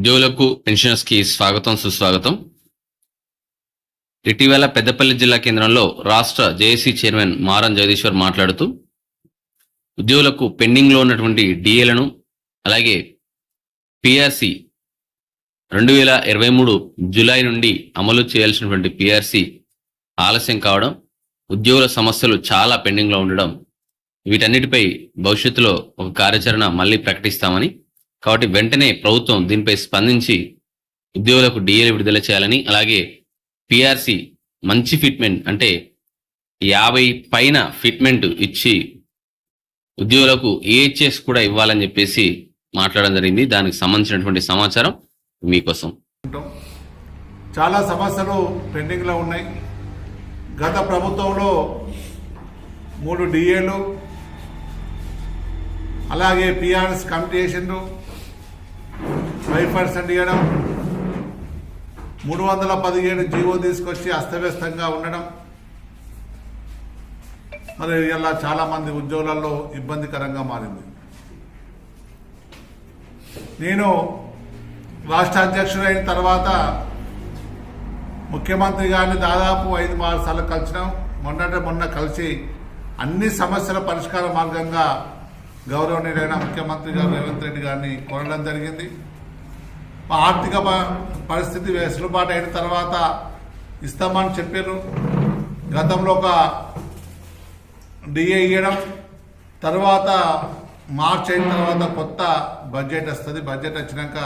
ఉద్యోగులకు పెన్షనర్స్కి స్వాగతం సుస్వాగతం. ఇటీవల పెద్దపల్లి జిల్లా కేంద్రంలో రాష్ట్ర జేఏసీ చైర్మన్ మారం జగదీశ్వర్ మాట్లాడుతూ ఉద్యోగులకు పెండింగ్లో ఉన్నటువంటి డిఏలను అలాగే పిఆర్సి రెండు వేల ఇరవై మూడు జూలై నుండి అమలు చేయాల్సినటువంటి పిఆర్సి ఆలస్యం కావడం ఉద్యోగుల సమస్యలు చాలా పెండింగ్లో ఉండడం వీటన్నిటిపై భవిష్యత్తులో ఒక కార్యాచరణ మళ్ళీ ప్రకటిస్తామని కాబట్టి వెంటనే ప్రభుత్వం దీనిపై స్పందించి ఉద్యోగులకు డిఏలు విడుదల చేయాలని అలాగే పిఆర్సి మంచి ఫిట్మెంట్ అంటే యాభై పైన ఫిట్మెంట్ ఇచ్చి ఉద్యోగులకు ఏహెచ్ఎస్ కూడా ఇవ్వాలని చెప్పేసి మాట్లాడడం జరిగింది. దానికి సంబంధించినటువంటి సమాచారం మీకోసం. చాలా సమస్యలు పెండింగ్లో ఉన్నాయి. గత ప్రభుత్వంలో మూడు డిఏలు అలాగే పిఆర్ఎస్ కమిటీ చేసిండ్రు. ఫైవ్ పర్సెంట్ ఇవ్వడం మూడు వందల పదిహేడు జీవో తీసుకొచ్చి అస్తవ్యస్తంగా ఉండడం. మరి ఇలా చాలామంది ఉద్యోగులలో ఇబ్బందికరంగా మారింది. నేను రాష్ట్ర అధ్యక్షుడైన తర్వాత ముఖ్యమంత్రి గారిని దాదాపు ఐదు ఆరు సార్లు కలిసినాం. మొన్నట మొన్న కలిసి అన్ని సమస్యల పరిష్కార మార్గంగా గౌరవనీయులైన ముఖ్యమంత్రి గారు రేవంత్ రెడ్డి గారిని కోరడం జరిగింది. ఆర్థిక పరిస్థితి వెసులుబాటు అయిన తర్వాత ఇస్తామని చెప్పారు గతంలో ఒక డిఏ ఇవ్వడం తర్వాత మార్చ్ అయిన తర్వాత కొత్త బడ్జెట్ వస్తుంది. బడ్జెట్ వచ్చినాక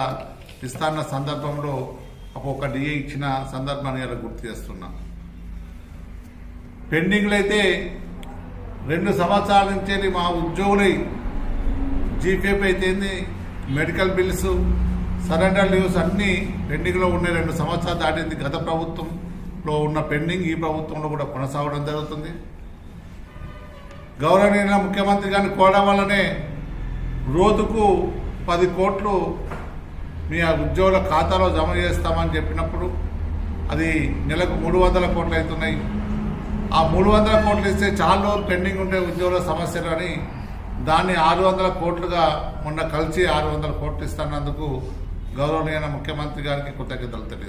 ఇస్తాన్న సందర్భంలో ఒక్కొక్క డిఏ ఇచ్చిన సందర్భాన్ని ఇలా గుర్తు చేస్తున్నా. పెండింగ్లు అయితే రెండు సంవత్సరాల నుంచి మా ఉద్యోగులై జీపీఎఫ్ అయితే మెడికల్ బిల్స్ సరెండర్ లీవ్స్ అన్నీ పెండింగ్లో ఉన్నాయి రెండు సంవత్సరాలు దాటింది గత ప్రభుత్వంలో ఉన్న పెండింగ్ ఈ ప్రభుత్వంలో కూడా కొనసాగడం జరుగుతుంది. గౌరవనీయ ముఖ్యమంత్రి గారిని కోరడం వల్లనే రోజుకు పది కోట్లు మీ ఆ ఉద్యోగుల ఖాతాలో జమ చేస్తామని చెప్పినప్పుడు అది నెలకు మూడు వందల కోట్లు అవుతున్నాయి. ఆ మూడు వందల కోట్లు ఇస్తే చాలా రోజులు పెండింగ్ ఉండే ఉద్యోగుల సమస్యలు అని దాన్ని ఆరు వందల కోట్లుగా మొన్న కలిసి ఆరు వందల కోట్లు ఇస్తున్నందుకు గౌరవనీయ ముఖ్యమంత్రి గారికి కృతజ్ఞతలు తెలియజేస్తాను